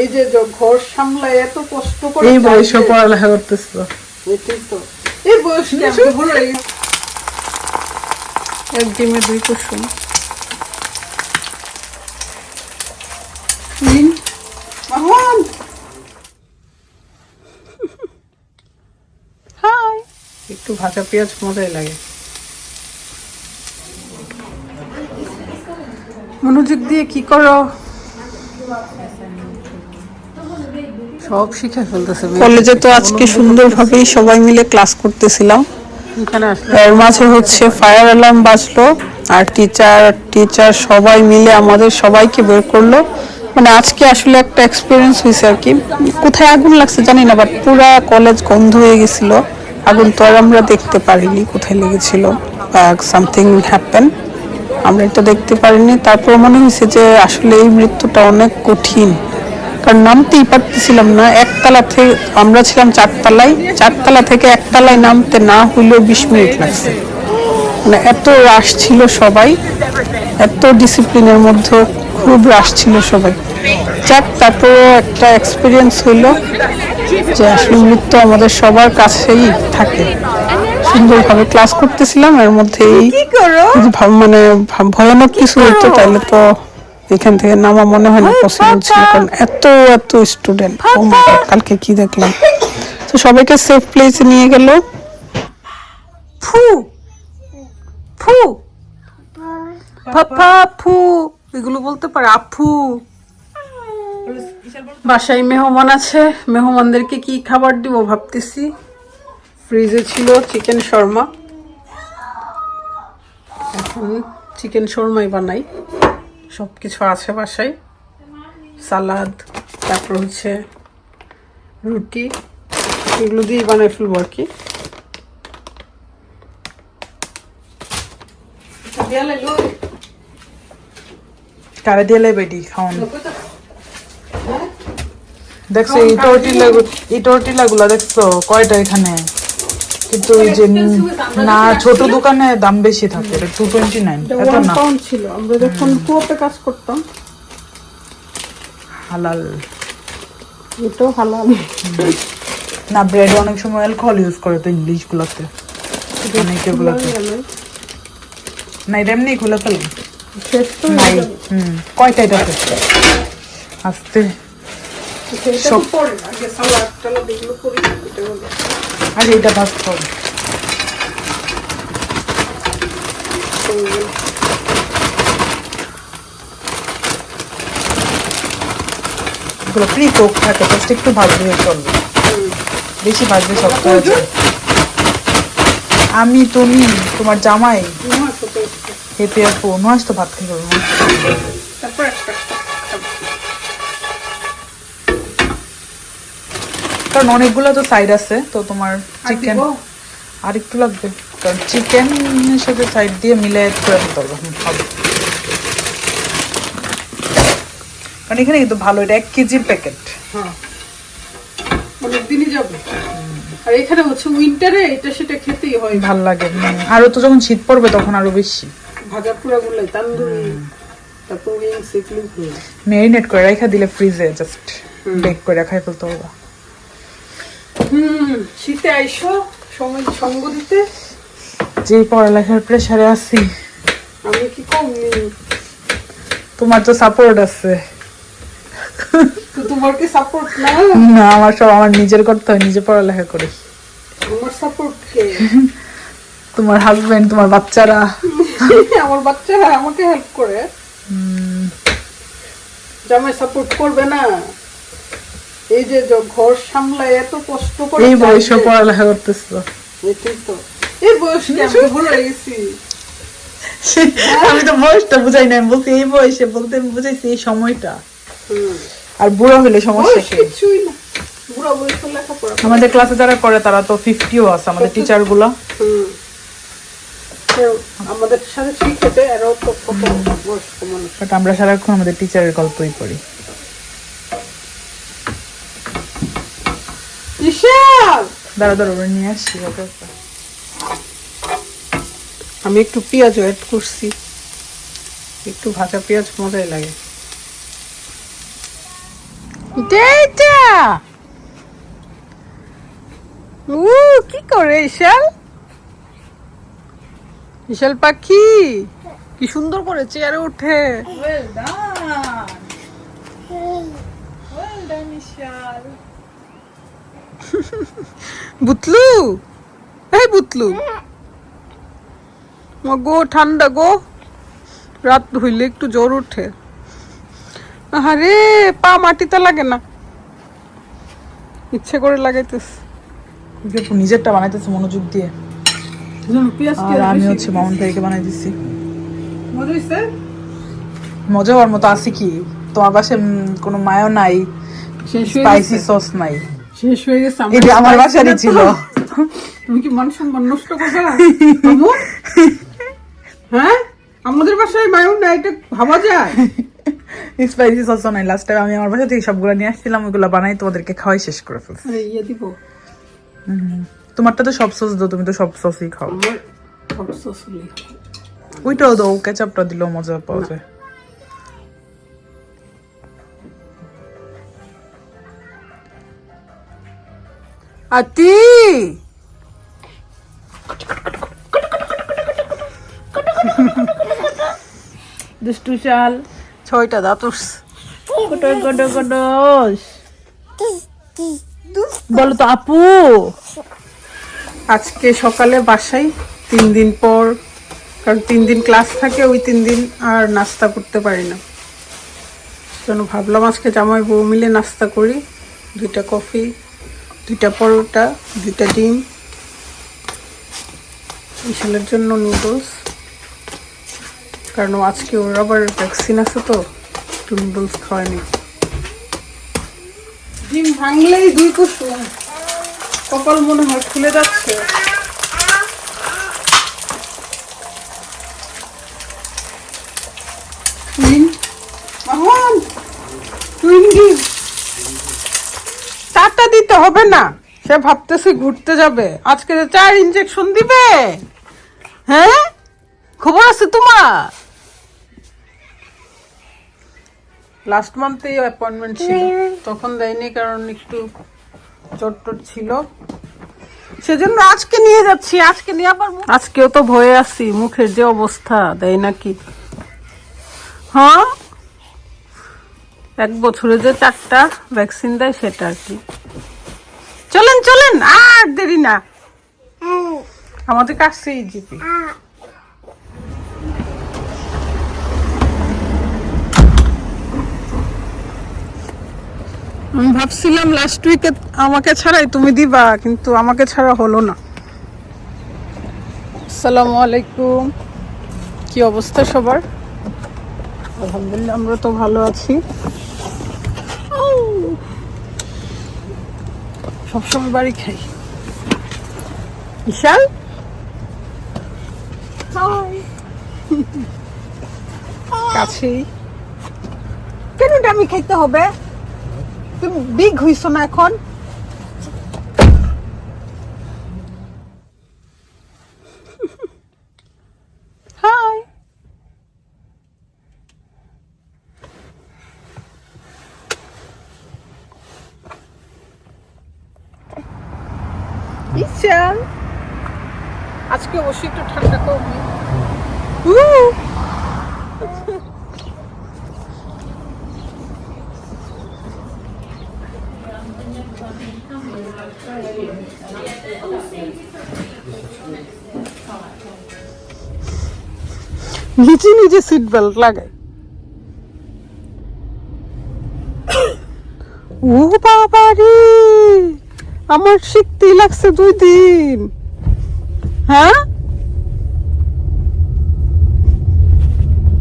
এই যে ঘর সামলায় এত কষ্ট করে এই বয়সে পড়ালেখা করতেছ এটাই তো। এই বয়স। এক ডিমে দুই কুসুম। হাই। একটু ভাজা পেঁয়াজ মজাই লাগে। মনোযোগ দিয়ে কি করো? সব শিখে ফেলতেছে কলেজে তো আজকে সুন্দরভাবেই সবাই মিলে ক্লাস করতেছিলাম। এর মাঝে হচ্ছে ফায়ার অ্যালার্ম বাজলো আর টিচার টিচার সবাই মিলে আমাদের সবাইকে বের করল। মানে আজকে আসলে একটা এক্সপিরিয়েন্স হয়েছে আর কি। কোথায় আগুন লাগছে জানি না বাট পুরা কলেজ গন্ধ হয়ে গেছিল। আগুন তো আর আমরা দেখতে পারিনি কোথায় লেগেছিল সামথিং হ্যাপেন আমরা এটা দেখতে পারিনি। তারপর মনে হয়েছে যে আসলে এই মৃত্যুটা অনেক কঠিন। কারণ নামতেই পারতেছিলাম না একতলা থেকে আমরা ছিলাম চারতলায়। চারতলা থেকে একতলায় নামতে না হইলেও বিশ মিনিট লাগছে। মানে এত রাশ ছিল সবাই এত ডিসিপ্লিনের মধ্যে খুব রাশ ছিল সবাই। যাক তারপরে একটা এক্সপিরিয়েন্স হইল যে আসলে মৃত্যু আমাদের সবার কাছেই থাকে। সুন্দরভাবে ক্লাস করতেছিলাম এর মধ্যে এই মানে ভয়ানক কিছু হতো তাহলে তো এখান থেকে নামা মনে হয় না পসিবল ছিল কারণ এত এত স্টুডেন্ট কালকে কি দেখলাম? তো সবাইকে সেফ প্লেসে নিয়ে গেল। ফু। ফু। পাপা ফু। এগুলো বলতে পারে আফু। বাসায় মেহমান আছে। মেহমানদেরকে কি খাবার দিব ভাবতেছি? ফ্রিজে ছিল চিকেন শর্মা। এখন চিকেন শর্মাই বানাই। সব কিছু আছে বাসায়। সালাদ তারপর হচ্ছে রুটি এগুলো দিয়ে বানাই ফেলব আর কি। কারে দিয়ে লাই বেটি খাওয়ান? দেখছ এই টর্টিলা এই টর্টিলা গুলা দেখছ? কয়টা এখানে? কিন্তু এই যে না ছোট দোকানে দাম বেশি থাকে টু টোয়েন্টি নাইন এত না। ছিল। আমরা যখন কাজ করতাম। হালাল। এটাও হালাল। না ব্রেড অনেক সময় অ্যালকোহল ইউজ করে তো ইংলিশ গুলাতে অনেক এগুলাতে। না এটা এমনি খুলে ফেলেন। শেষ তো নাই। হুম কয়টা এটা আস্তে। তো পরে আগে সালাদ টালাদ এগুলো করি এটা আগে এটা ভাজতে হবে এগুলো প্রি কোক থাকে জাস্ট একটু ভাজলে চলবে বেশি ভাজলে শক্ত হয়ে যায়। আমি তুমি তোমার জামাই হেপে আপু নয় তো ভাত খেয়ে যাব তারপর একটা কারণ অনেকগুলো তো সাইড আছে তো তোমার চিকেন আর একটু লাগবে। কারণ চিকেনের সাথে সাইড দিয়ে মিলে করে দিতে হবে। কারণ এখানে কিন্তু ভালো এটা এক কেজির প্যাকেট হ্যাঁ। অনেক দিনই যাবে। আর এখানে হচ্ছে উইন্টারে এটা সেটা খেতেই হয়। ভালো লাগে। আরও তো যখন শীত পড়বে তখন আরও বেশি। ভাজা পুরা গুলাই তান্দুরি তারপর উইংস এগুলো ভালো। ম্যারিনেট করে রাখা দিলে ফ্রিজে জাস্ট বেক করে রাখাই ফেলতে হবে হুম শীতে আইসো সময় সঙ্গ দিতে। যে পড়ালেখার প্রেসারে আছি। আমি কি কম তোমার তো সাপোর্ট আছে। তোমার কি সাপোর্ট না? না আমার সব আমার নিজের করতে হয় নিজে পড়ালেখা করি। আমার সাপোর্ট কে? তোমার হাজবেন্ড তোমার বাচ্চারা। আমার বাচ্চারা আমাকে হেল্প করে। জামাই সাপোর্ট করবে না। এই যে ঘর সামলায় এত কষ্ট করে এই বয়সে পড়ালেখা করতেছ এটাই তো। এই বয়স বড় গেছি। আমি তো বয়সটা বুঝাই নাই। বলতে এই বয়সে বলতে আমি বুঝাইছি এই সময়টা। আর বুড়ো হলে সমস্যা কি? কিছুই না। আমাদের ক্লাসে যারা করে তারা তো ফিফটিও আছে আমাদের টিচারগুলা। আমাদের সাথে শিখেছে এরাও তো কত বয়স্ক মানুষ। বাট আমরা সারাক্ষণ আমাদের টিচারের গল্পই করি বিশাল দাঁড়া দাঁড়া, ওরা নিয়ে আসছি আমি একটু পেঁয়াজ অ্যাড করছি। একটু ভাজা পেঁয়াজ মজাই লাগে। এটা উ, কি করে ইশাল ইশাল পাখি, কি সুন্দর করে চেয়ারে ওঠে। ওয়েল ডান ওয়েল ডান বুতলু? এই বুতলু। গো ঠান্ডা গো। রাত হইলে একটু জ্বর ওঠে আরে পা মাটিতে লাগে না। ইচ্ছে করে লাগাইতেস নিজেরটা বানাইতেছে মনোযোগ দিয়ে। আর আমি হচ্ছে মামুন ভাইকে বানাই দিছি মজা হওয়ার মতো আছে কি? তোমার পাশে কোনো মায়ও নাই স্পাইসি সস নাই। শেষ হয়ে গেছে এটা আমার বাসারই ছিল। তুমি কি মান সম্মান নষ্ট করবা হ্যাঁ? আমাদের বাসায় মায়ন না এটা ভাবা যায়। স্পাইসি সস নাই। লাস্ট টাইম আমি আমার বাসা থেকে সবগুলো নিয়ে আসছিলাম ওইগুলো বানাই তোমাদেরকে খাওয়াই শেষ করে ফেলছি। ইয়ে দিব। তোমারটা তো সব সস দাও তুমি তো সব সসই খাও। সব সসলি ওইটাও দাও কেচাপটা দিলেও মজা পাওয়া যায়। আতি। দুষ্টু চাল ছয়টা দাঁত উঠছে। কোটো কোটো কোটোস বলো তো আপু। আজকে সকালে বাসায় তিন দিন পর কারণ তিন দিন ক্লাস থাকে ওই তিন দিন আর নাস্তা করতে পারি না। জন্য ভাবলাম আজকে জামাই বউ মিলে নাস্তা করি দুইটা কফি দুইটা পরোটা, দুইটা ডিম। বিশালের জন্য নুডলস। কারণ আজকে ওর আবার ভ্যাকসিন আছে তো, একটু নুডলস খাওয়ায়নি ডিম ভাঙলেই দুই কুসুম কপাল মনে হয় খুলে যাচ্ছে টুইন মামন টুইন ডিম চারটা দিতে হবে না। সে ভাবতেছে ঘুরতে যাবে। আজকে যে চার ইঞ্জেকশন দিবে। হ্যাঁ? খবর আছে তোমার? লাস্ট মান্থেই অ্যাপয়েন্টমেন্ট ছিল। তখন দেয়নি কারণ একটু চট ছিল। সেজন্য আজকে নিয়ে যাচ্ছি। আজকে নিয়ে আবার আজকেও তো ভয়ে আছি। মুখের যে অবস্থা, দেয় নাকি? হ্যাঁ? এক বছরে যে চারটা ভ্যাকসিন দেয় সেটা আর কি। চলেন চলেন আর দেরি না। আমাদের কাছেই জিপি। আমি ভাবছিলাম লাস্ট উইকে আমাকে ছাড়াই তুমি দিবা কিন্তু আমাকে ছাড়া হলো না। আসসালামু আলাইকুম। কি অবস্থা সবার? আলহামদুলিল্লাহ আমরা তো ভালো আছি। সবসময় বাড়ি খাই। বিশাল। কাছেই। কেন আমি খাইতে হবে? তুমি বিগ হইছো না এখন? আজকে অবশ্যই একটু ঠান্ডা কমবে! নিজে নিজে সিট বেল্ট লাগাই। ও বাবা রে আমার শিখতেই লাগছে দুই দিন। হ্যাঁ